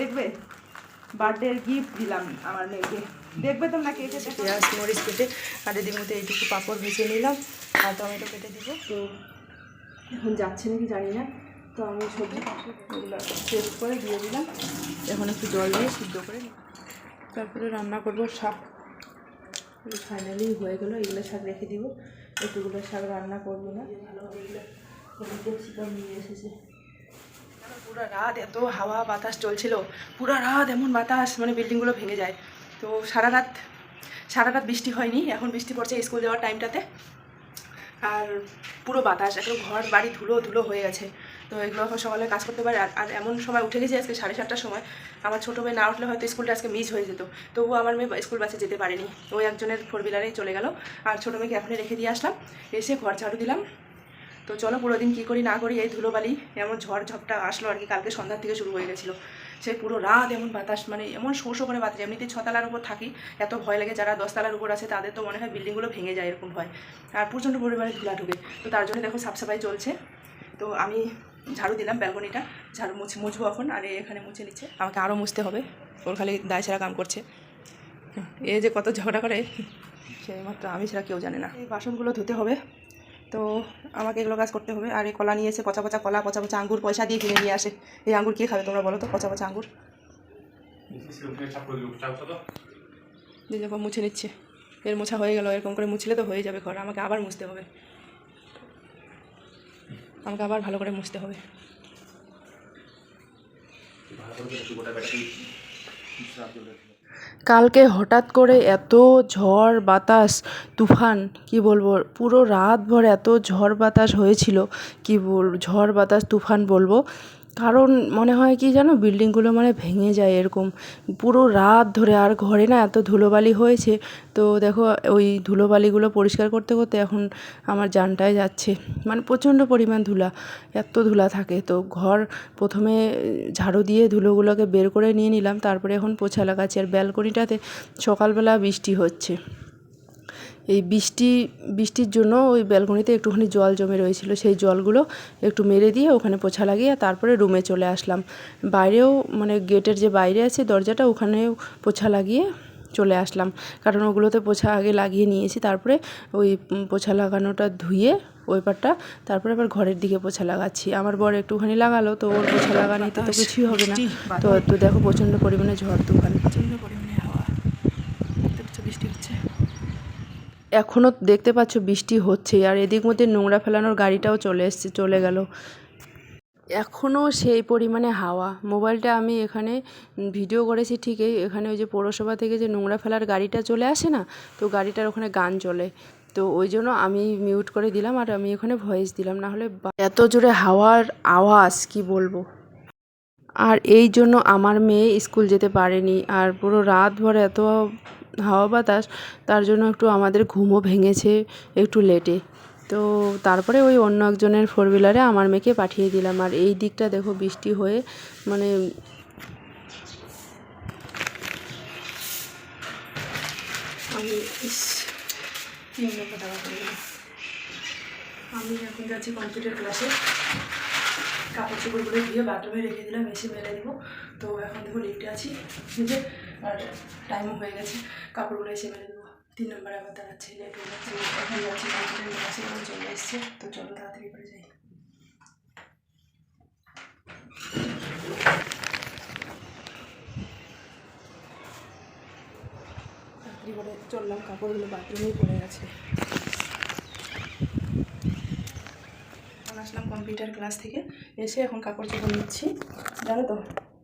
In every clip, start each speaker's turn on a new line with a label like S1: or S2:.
S1: দেখবে? Birthday gift দিলাম আমার মেয়েকে। দেখবে তোমরা কে খেতে পেঁয়াজ মরিচ কেটে আর এদিক মধ্যে এইটুকু পাঁপড় ভেজে নিলাম আর টমেটো কেটে দিব। তো এখন যাচ্ছে নাকি জানি না। তো আমি সবজি এগুলো টেস্ট করে দিয়ে দিলাম। এখন একটু জল দিয়ে সিদ্ধ করে। তারপরে রান্না করব শাক। ফাইনালি হয়ে গেলো এগুলো শাক রেখে দিব। এতগুলো শাক রান্না করব না। ভালো এগুলো ক্যাপসিকাম নিয়ে এসেছে। পুরো রাত এত হাওয়া বাতাস চলছিল, পুরো রাত এমন বাতাস মানে বিল্ডিংগুলো ভেঙে যায়। তো সারা রাত সারা রাত বৃষ্টি হয়নি, এখন বৃষ্টি পড়ছে স্কুল যাওয়ার টাইমটাতে আর পুরো বাতাস এখন ঘর, বাড়ি ধুলো ধুলো হয়ে গেছে। তো এগুলো এখন সকালে কাজ করতে পারে, আর আর এমন সময় উঠে গেছে আজকে সাড়ে সাতটার সময়। আমার ছোটো মেয়ে না উঠলে হয়তো স্কুলটা আজকে মিস হয়ে যেত। তবুও আমার মেয়ে স্কুল বাসে যেতে পারেনি। ওই একজনের ফোর হুইলারেই চলে গেল। আর ছোটো মেয়েকে এখনই রেখে দিয়ে আসলাম। এসে ঘর ঝাড়ু দিলাম। তো চলো পুরো দিন কী করি না করি, এই ধুলোবালি, এমন ঝড় ঝপটা আসলো আর কি, কালকে সন্ধ্যার থেকে শুরু হয়ে গেছিল। সে পুরো রাত এমন বাতাস মানে এমন শো শো করে বাতাস, এমনিতে ছতলার উপর থাকি, এত ভয় লাগে যারা দশতলার উপর আছে, তাদের তো মনে হয় বিল্ডিংগুলো ভেঙে যায় এরকম ভয়। আর প্রচণ্ড পরিমাণে ধুলা ঢুকে, তো তার জন্য দেখো সাফসাফাই চলছে। তো আমি ঝাড়ু দিলাম ব্যালকনিটা, ঝাড়ু মুছে, মুছবো এখন, আর এখানে মুছে নিচ্ছে। আমাকে আরও মুছতে হবে, ওর খালি দায় ছাড়া কাম করছে। এ যে কত ঝগড়া করে, সেই মাত্র আমি ছাড়া কেউ জানে না। এই বাসনগুলো ধুতে হবে। তো আমাকে এগুলো কাজ করতে হবে। আর এই কলা নিয়ে এসে পচা পচা কলা, পচা পচা আঙ্গুর পয়সা দিয়ে কিনে নিয়ে আসে। এই আঙ্গুর কে খাবে তোমরা বলো তো? পচা পচা আঙ্গুর। দেখো, মুছে নিচ্ছে। এর মোছা হয়ে গেল, এরকম করে মুছলে তো হয়ে যাবে ঘর। আমাকে আবার মুছতে হবে। আমাকে আবার ভালো করে মুছতে হবে। কালকে হঠাৎ করে এত ঝড় বাতাস, তুফান, কি বলব, পুরো রাতভর এত ঝড় বাতাস হয়েছিল, কি বল, ঝড় বাতাস, তুফান বলব কারণ মনে হয় কি জানো? বিল্ডিংগুলো মানে ভেঙে যায় এরকম। পুরো রাত ধরে আর ঘরে না এত ধুলোবালি হয়েছে। তো দেখো, ওই ধুলোবালিগুলো পরিষ্কার করতে করতে এখন আমার জানটায় যাচ্ছে। মানে প্রচণ্ড পরিমাণ ধুলা, এত ধুলা থাকে। তো ঘর প্রথমে ঝাড়ু দিয়ে ধুলোগুলোকে বের করে নিয়ে নিলাম। তারপরে এখন পোছা লাগাচ্ছি আর ব্যালকনিটাতে সকালবেলা বৃষ্টি হচ্ছে। এই বৃষ্টি বৃষ্টির জন্য ওই ব্যালকনিতে একটুখানি জল জমে রয়েছিল। সেই জলগুলো একটু মেরে দিয়ে ওখানে পোছা লাগিয়ে তারপরে রুমে চলে আসলাম। বাইরেও মানে গেটের যে বাইরে আছে দরজাটা ওখানেও পোছা লাগিয়ে চলে আসলাম। কারণ ওগুলোতে পোছা আগে লাগিয়ে নিয়েছি তারপরে ওই পোছা লাগানোটা ধুয়ে ওই পারটা তারপরে আবার ঘরের দিকে পোছা লাগাচ্ছি। আমার বর একটুখানি লাগালো তো ওর পোছা লাগানিতে তো কিছুই হবে না। তো তো দেখো প্রচণ্ড পরিমাণে ঝড় তুফান। প্রচণ্ড পরিমাণে হাওয়া দেখছ বৃষ্টি হচ্ছে এখনও দেখতে পাচ্ছ বৃষ্টি হচ্ছে আর এদিক মধ্যে নোংরা ফেলানোর গাড়িটাও চলে এসছে, চলে গেল। এখনও সেই পরিমাণে হাওয়া। মোবাইলটা আমি এখানে ভিডিও করেছি ঠিকই এখানে ওই যে পৌরসভা থেকে যে নোংরা ফেলার গাড়িটা চলে আসে না, তো গাড়িটার ওখানে গান চলে। তো ওই জন্য আমি মিউট করে দিলাম আর আমি ওখানে ভয়েস দিলাম, না হলে এত জোরে হাওয়ার আওয়াজ, কি বলব? আর এই জন্য আমার মেয়ে স্কুল যেতে পারেনি, আর পুরো রাত ভর এত হাওয়া বাতাস, তার জন্য একটু আমাদের ঘুমও ভেঙেছে একটু লেটে তো তারপরে ওই অন্য একজনের ফোর হুইলারে আমার মেয়েকে পাঠিয়ে দিলাম। আর এই দিকটা দেখো বৃষ্টি হয়ে মানে আমি। আমি এখন যাচ্ছি কম্পিউটার ক্লাসে কাপড় চোপড়গুলো ধুয়ে বাথরুমে রেখে দিলাম এসে মেলে দিব তো এখন দেখো লিফটে আছি। নিজে আর টাইমও হয়ে গেছে। কাপড়গুলো এসে মেলে দেবো। তিন নম্বরে আবার দাঁড়াচ্ছে লেট যাচ্ছে, এখন যাচ্ছি কম্পিউটার ক্লাসে এখন চলে এসছে। তো চলো তাড়াতাড়ি করে যাই। তাড়াতাড়ি চললাম, কাপড়গুলো বাথরুমেই পড়ে গেছে। আসলাম কম্পিউটার ক্লাস থেকে। এসে এখন কাপড় চোপড় নিচ্ছি। জানো তো?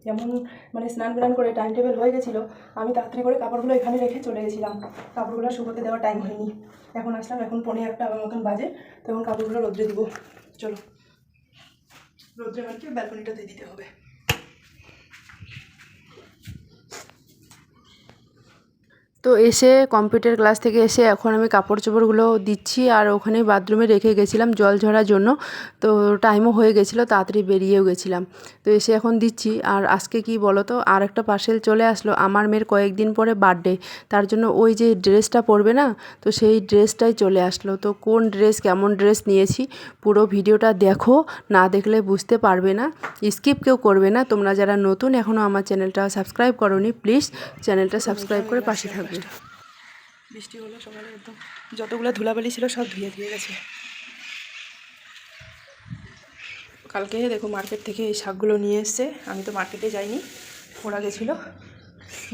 S1: যেমন মানে স্নান টান করে টাইম টেবিল হয়ে গেছিল, আমি তাড়াতাড়ি করে কাপড়গুলো এখানে রেখে চলে গেছিলাম। কাপড়গুলো শুকোতে দেওয়ার টাইম হয়নি। এখন আসলাম, এখন পনেরো একটা আমার মতন বাজে, তো এখন কাপড়গুলো রোদ্রে দিব। চলো। রোদ্রে মানে কি ব্যালকনিটা দিয়ে দিতে হবে। তো এসে কম্পিউটার ক্লাস থেকে এসে এখন আমি কাপড় চোপড়গুলো দিচ্ছি, আর ওখানে বাথরুমে রেখে গেছিলাম জল ঝরার জন্য।
S2: তো টাইমও হয়ে গেছিল, তাড়াতাড়ি বেরিয়েও গেছিলাম। তো এসে এখন দিচ্ছি। আর আজকে কি বলো তো আর একটা পার্সেল চলে আসলো আমার মেয়ের কয়েকদিন পরে বার্থডে তার জন্য ওই যে ড্রেসটা পরবে না, তো সেই ড্রেসটাই চলে আসলো। তো কোন ড্রেস কেমন ড্রেস নিয়েছি, পুরো ভিডিওটা দেখো। না দেখলে বুঝতে পারবে না। স্কিপ কেউ করবে না। তোমরা যারা নতুন এখনও আমার চ্যানেলটা সাবস্ক্রাইব করোনি প্লিজ চ্যানেলটা সাবস্ক্রাইব করে পাশে থাকবে।
S1: বৃষ্টি হলো সকালে একদম। যতগুলো ধুলাবালি ছিল সব ধুয়ে ধুয়ে গেছে। কালকে দেখো মার্কেট থেকে এই শাকগুলো নিয়ে এসছে। আমি তো মার্কেটে যাইনি, ওরা গেছিল।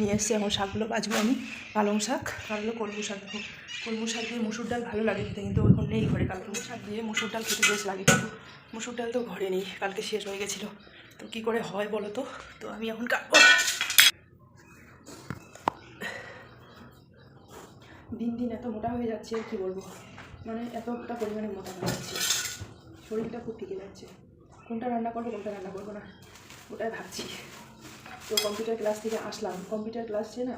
S1: নিয়ে এসছে এখন শাকগুলো বাজবো আমি, পালং শাক। আর কলমু শাক দেখো। কলমু শাক দিয়ে মুসুর ডাল ভালো লাগে কিন্তু এখন নেই ঘরে। কালকে শাক দিয়ে মুসুর ডাল খেতে বেশ লাগে, কিন্তু মুসুর ডাল তো ঘরে নেই। কালকে শেষ হয়ে গেছিল। তো কী করে হয় বলো তো? তো আমি এখন কাটবো। দিন দিন এত মোটা হয়ে যাচ্ছে কি বলব? মানে এতটা পরিমাণে মোটা হয়ে যাচ্ছে। শরীরটা খুব টিকে যাচ্ছে কোনটা রান্না করব, কোনটা রান্না করব না, ওটাই ভাবছি। তো কম্পিউটার ক্লাস থেকে আসলাম। কম্পিউটার ক্লাস ক্লাসে না,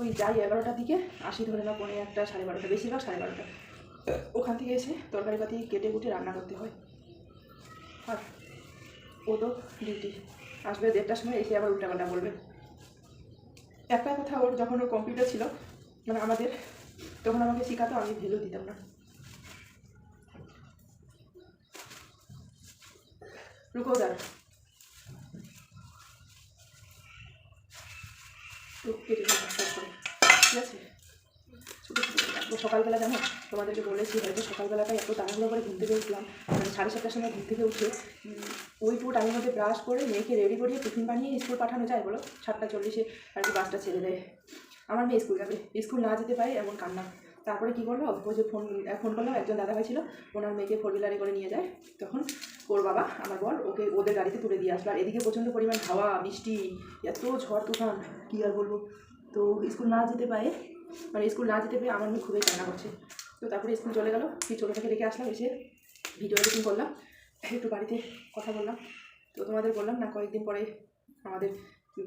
S1: ওই যাই এগারোটার দিকে, আসি ধরে না পনেরো একটা, সাড়ে বারোটা, বেশিরভাগ সাড়ে বারোটা। ওখান থেকে এসে তরকারি পাতি কেটে কুটে রান্না করতে হয়। আর ও তো ডিউটি আসবে দেড়টার সময়, এসে আবার উল্টাপাল্টা বলবে। একটা কথা ওর যখন ওর কম্পিউটার ছিল মানে আমাদের, তখন আমাকে শেখাতো, আমি ভ্যালু দিতাম না। Start করে। ঠিক আছে সকালবেলা জানো, তোমাদেরকে বলেছি হয়তো সকালবেলাটাই এত তাড়াহুড়ো করে ঘুম থেকে উঠলাম। মানে সাড়ে সাতটার সময় ঘুম থেকে উঠে ওই টু টাইমের মধ্যে ব্রাশ করে মেয়েকে রেডি করিয়ে টিফিন বানিয়ে স্কুল পাঠানো যায়, বলো? সাতটা চল্লিশে আর কি বাসটা ছেড়ে দেয়। আমার মেয়ে স্কুল যাবে। স্কুল না যেতে পারে এমন কান্না। তারপরে কি করল? যে ফোন ফোন করলাম, একজন দাদা ভাই ছিল, ওনার মেয়েকে ফোর হুইলারে করে নিয়ে যায়। তখন ওর বাবা, আমার বর, ওকে ওদের গাড়িতে তুলে দিয়ে আসলো। আর এদিকে প্রচণ্ড পরিমাণ হাওয়া বৃষ্টি এত ঝড় তুফান, কী আর বলব? তো স্কুল না যেতে পারে মানে স্কুল না যেতে পেরে আমার মেয়ে খুবই কান্না করছে। তো তারপরে স্কুল চলে গেল কি ছোটোটাকে রেখে আসলাম, এসে ভিডিও এডিটিং করলাম। একটু বাড়িতে কথা বললাম। তো তোমাদের বললাম না, কয়েকদিন পরে আমাদের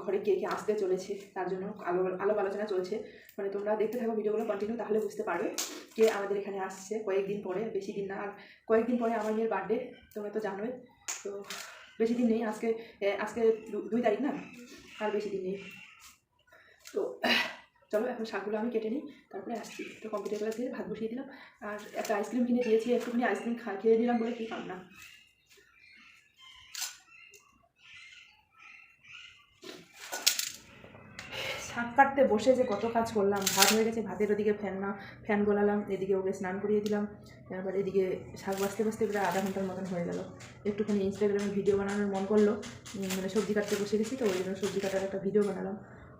S1: ঘরে কে কে আসতে চলেছে, তার জন্য আলো, আলোপ আলোচনা চলছে। মানে তোমরা দেখতে থাকো ভিডিওগুলো কন্টিনিউ তাহলে বুঝতে পারবে কে আমাদের এখানে আসছে কয়েকদিন পরে, বেশি দিন না, আর কয়েকদিন পরে আমার মেয়ের বার্থডে তোমরা তো জানোই। তো বেশি দিন নেই, আজকে আজকে দুই তারিখ না, আর বেশি দিন নেই। তো, চলো এখন শাকগুলো আমি কেটে নিই, তারপরে আসছি। তো কম্পিউটার ক্লাস দিয়ে ভাত বসিয়ে দিলাম, আর একটা আইসক্রিম কিনে দিয়েছি, একটুখানি আইসক্রিম খা, খেয়ে দিলাম বলে কি পাম না শাক কাটতে বসে যে কত কাজ করলাম, ভাত হয়ে গেছে, ভাতের ওদিকে ফ্যান না ফ্যান গোলালাম, এদিকে ওকে স্নান করিয়ে দিলাম, তারপর এদিকে শাক বাঁচতে বাঁচতে প্রায় আধা ঘণ্টার মতন হয়ে গেল। একটুখানি ইনস্টাগ্রামে ভিডিও বানানোর মন করল মানে সবজি কাটতে বসে গেছি তো, ওই জন্য সবজি কাটার একটা ভিডিও বানালাম।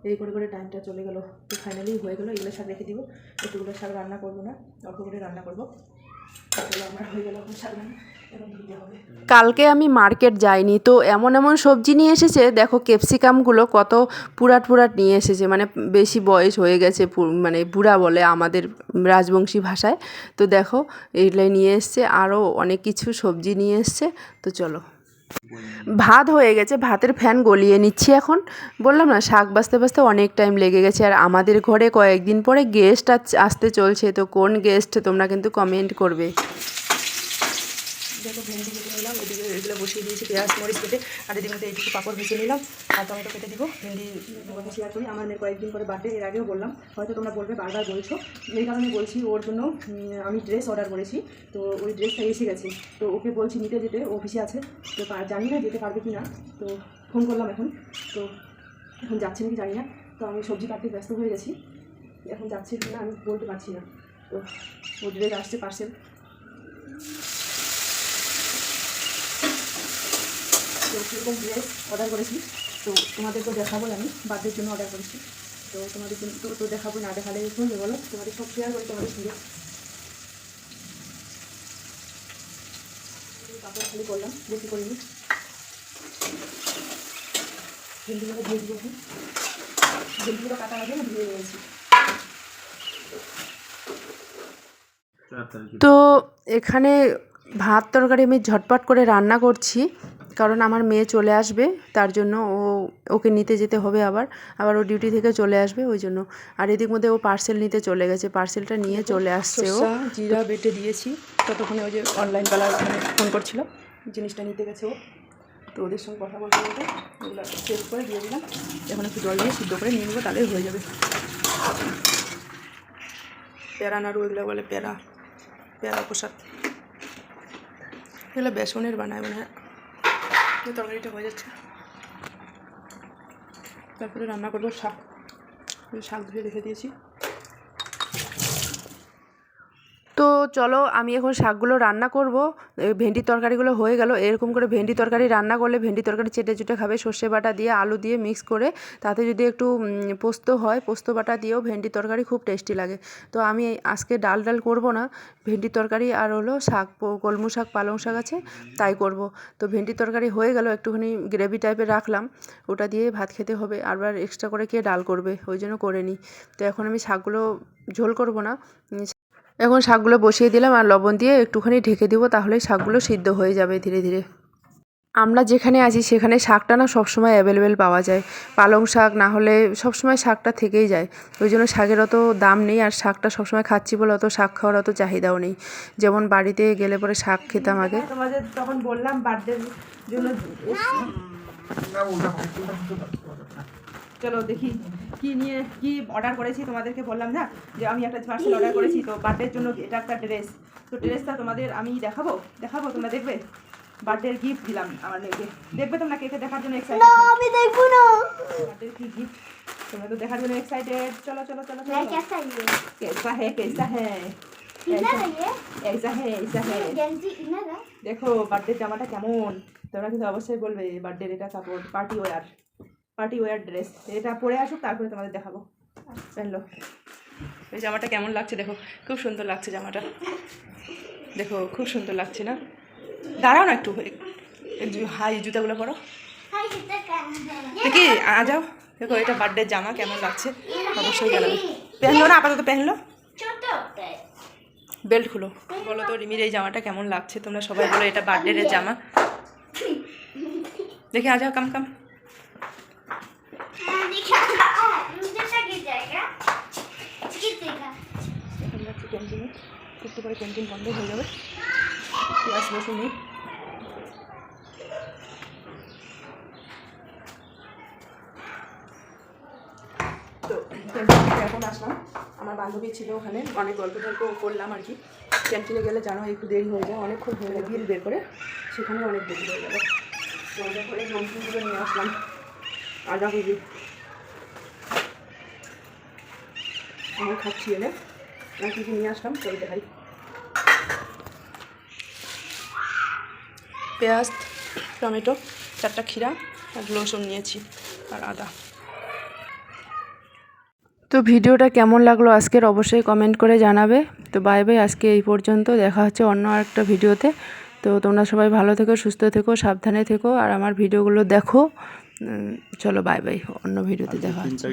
S1: এই করে করে টাইমটা চলে গেলো, তো ফাইনালি হয়ে গেলো, এগুলো শাক রেখে দিব এতগুলো শাক রান্না করব না, অল্প করে রান্না করব। আমার হয়ে গেলো এখন শাক রান্না।
S2: কালকে আমি মার্কেট যাইনি, তো এমন এমন সবজি নিয়ে এসেছে, দেখো ক্যাপসিকামগুলো কত পুরাট পুরাট নিয়ে এসেছে মানে বেশি বয়স হয়ে গেছে মানে বুড়া বলে আমাদের রাজবংশী ভাষায়। তো দেখো এইগুলাই নিয়ে এসছে, আরও অনেক কিছু সবজি নিয়ে এসছে, তো চলো। ভাত হয়ে গেছে, ভাতের ফ্যান গলিয়ে নিচ্ছি এখন। বললাম না, শাক বাঁচতে বাঁচতে অনেক টাইম লেগে গেছে, আর আমাদের ঘরে কয়েকদিন পরে গেস্ট আসতে চলছে, তো কোন গেস্ট তোমরা কিন্তু কমেন্ট করবে।
S1: দেখো ভেন্ডি কেটে নিলাম, এদিকে এগুলো বসিয়ে দিয়েছি, পেঁয়াজ, মরিচ কেটে, আর এদিকে মধ্যে এইটুকু পাঁপড় ভেজে নিলাম, আর টমেটো কেটে দিব, ভেন্ডি তোমাকে শেয়ার করি। আমার মেয়ের কয়েকদিন পরে বার্থডে এর আগেও বললাম, হয়তো তোমরা বলবে, বারবার বলছো, এই কারণে বলছি ওর জন্য আমি ড্রেস অর্ডার করেছি, তো ওই ড্রেসটা এসে গেছে, তো ওকে বলছি নিতে যেতে অফিসে আছে, তো জানি না যেতে পারবে কি না তো ফোন করলাম এখন, তো এখন যাচ্ছে নাকি জানি না, তো আমি সবজি কাটতে ব্যস্ত হয়ে গেছি, এখন যাচ্ছে কি না আমি বলতে পারছি না, তো ও ড্রেস আসছে পার্সেল তো সেরকম ড্রেস অর্ডার করেছি। তো তোমাদেরকে দেখাবো আমি বার্থডের জন্য অর্ডার করেছি। তো তোমাদের জন্য তো তো দেখাবো না দেখালে শুনবে বলো? তোমাদের সব শেয়ার করি তোমাদের সঙ্গে। কাপড় খালি করলাম বেশি করিনি। ভেন্ডিগুলো ধুয়ে দিব ভেন্ডিগুলো কাটা না ধুয়ে নিয়েছি
S2: তো এখানে ভাত তরকারি আমি ঝটপট করে রান্না করছি। কারণ আমার মেয়ে চলে আসবে, তার জন্য ও, ওকে নিতে যেতে হবে আবার আবার ও ডিউটি থেকে চলে আসবে, ওই জন্য। আর এদিক মধ্যে ও পার্সেল নিতে চলে গেছে পার্সেলটা নিয়ে চলে আসছে ও।
S1: জিরা বেটে দিয়েছি, ততক্ষণে ওই যে অনলাইন মানে ফোন করছিল, জিনিসটা নিতে গেছে ও। তো ওদের সঙ্গে কথা বলতে বলতে ওগুলো শেষ করে দিয়ে দিলাম। এখন একটু জল দিয়ে সিদ্ধ করে নিয়ে নেব তাহলেই হয়ে যাবে। প্যারা নাড়ু এগুলো বলে প্যারা প্যারা প্রসাদ। এগুলো বেসনের বানায় মানে তরকারিটা হয়ে যাচ্ছে। তারপরে রান্না করব শাক। শাক ধুয়ে রেখে দিয়েছি।
S2: তো চলো আমি এখন শাকগুলো রান্না করব। এই ভেন্ডির তরকারিগুলো হয়ে গেল। এরকম করে ভেন্ডি তরকারি রান্না করলে ভেন্ডি তরকারি চেটে চুটে খাবে। সর্ষে বাটা দিয়ে আলু দিয়ে মিক্স করে তাতে যদি একটু পোস্ত হয়, পোস্ত বাটা দিয়েও ভেন্ডি তরকারি খুব টেস্টি লাগে। তো আমি আজকে ডাল ডাল করব না। ভেন্ডি তরকারি আর হলো শাক কলমু শাক, পালং শাক আছে, তাই করব। তো ভেন্ডি তরকারি হয়ে গেল, একটুখানি গ্রেভি টাইপের রাখলাম। ওটা দিয়ে ভাত খেতে হবে। আবার এক্সট্রা করে কে ডাল করবে? ওই জন্য করে নিই। তো এখন আমি শাকগুলো ঝোল করব না। এখন শাকগুলো বসিয়ে দিলাম আর লবণ দিয়ে একটুখানি ঢেকে দিব তাহলেই শাকগুলো সিদ্ধ হয়ে যাবে ধীরে ধীরে। আমরা যেখানে আছি সেখানে শাকটা না সবসময় অ্যাভেলেবেল পাওয়া যায়। পালং শাক না হলে সবসময় শাকটা থেকেই যায়। ওই জন্য শাকের অত দাম নেই আর শাকটা সবসময় খাচ্ছি বলে অত শাক খাওয়ার অত চাহিদাও নেই। যেমন বাড়িতে গেলে পরে শাক খেতাম আগে।
S1: তোমাদের তখন বললাম বার্থডের জন্য চলো দেখি কি নিয়ে কি অর্ডার করেছি তোমাদেরকে বললাম না যে আমি একটা পার্সেল অর্ডার করেছি তো বার্থডের জন্য এটা একটা ড্রেস তো ড্রেসটা তোমাদের আমি দেখাবো দেখাবো তোমরা দেখবে বার্থডের গিফট দিলাম আমার মেয়েকে দেখবে তোমরা কেকে দেখার জন্য এক্সাইটেড
S3: আমি দেখবো না
S1: বার্থডের কি গিফট তোমরা তো দেখার জন্য এক্সাইটেড চলো চলো চলো
S3: मैं
S1: চলো
S3: कैसा ये
S1: कैसा है कैसा है
S3: कितना है ये
S1: ऐसा है ऐसा है
S3: गेंजी इनर है
S1: দেখো বার্থডে জামাটা কেমন তোমরা কিন্তু অবশ্যই বলবে বার্থডের এটা কাপড় party war party wear dress এটা পরে আসুক তারপরে তোমাদের দেখাবো। আচ্ছা। চলো। এই জামাটা কেমন লাগছে দেখো? খুব সুন্দর লাগছে জামাটা। দেখো খুব সুন্দর লাগছে না? দাঁড়াও না একটু। হাই জুতাগুলো পরো। দেখি আ যাও। দেখো এটা বার্থডে জামা কেমন লাগছে? অবশ্যই গেল পেহলো না? আপাতত
S3: পেহলো
S1: বেল্ট খুলো। বলো তো রিমির এই জামাটা কেমন লাগছে? তোমরা সবাই বলো এটা বার্থডে জামা। দেখি আ যাও কাম কাম। ক্যান্টিনে ক্যান্টিন বন্ধ হয়ে আসলাম আমার বান্ধবী ছিল ওখানে অনেক গল্প টল্প করলাম আর কি ক্যান্টিনে গেলে জানো একটু দেরি হয়ে যায় অনেকক্ষণ হয়ে গেলে বিল বের করে সেখানে অনেক দেরি হয়ে যাবে করে নমকিনগুলো নিয়ে আসলাম আদা কেজি আমি খাচ্ছি এনে। আমি কী কী নিয়ে আসলাম চলে দেখাই। পেঁয়াজ, টমেটো, চারটা ক্ষীরা, আর রসুন নিয়েছি, আর আদা।
S2: তো ভিডিওটা কেমন লাগল আজকের অবশ্যই কমেন্ট করে জানাবে। তো বাই বাই আজকে এই পর্যন্ত। দেখা হচ্ছে অন্য আরেকটা ভিডিওতে। তো তোমরা সবাই ভালো থেকো, সুস্থ থেকো, সাবধানে থেকো, আর আমার ভিডিওগুলো দেখো। চলো বাই বাই অন্য ভিডিওতে দেখা হচ্ছে।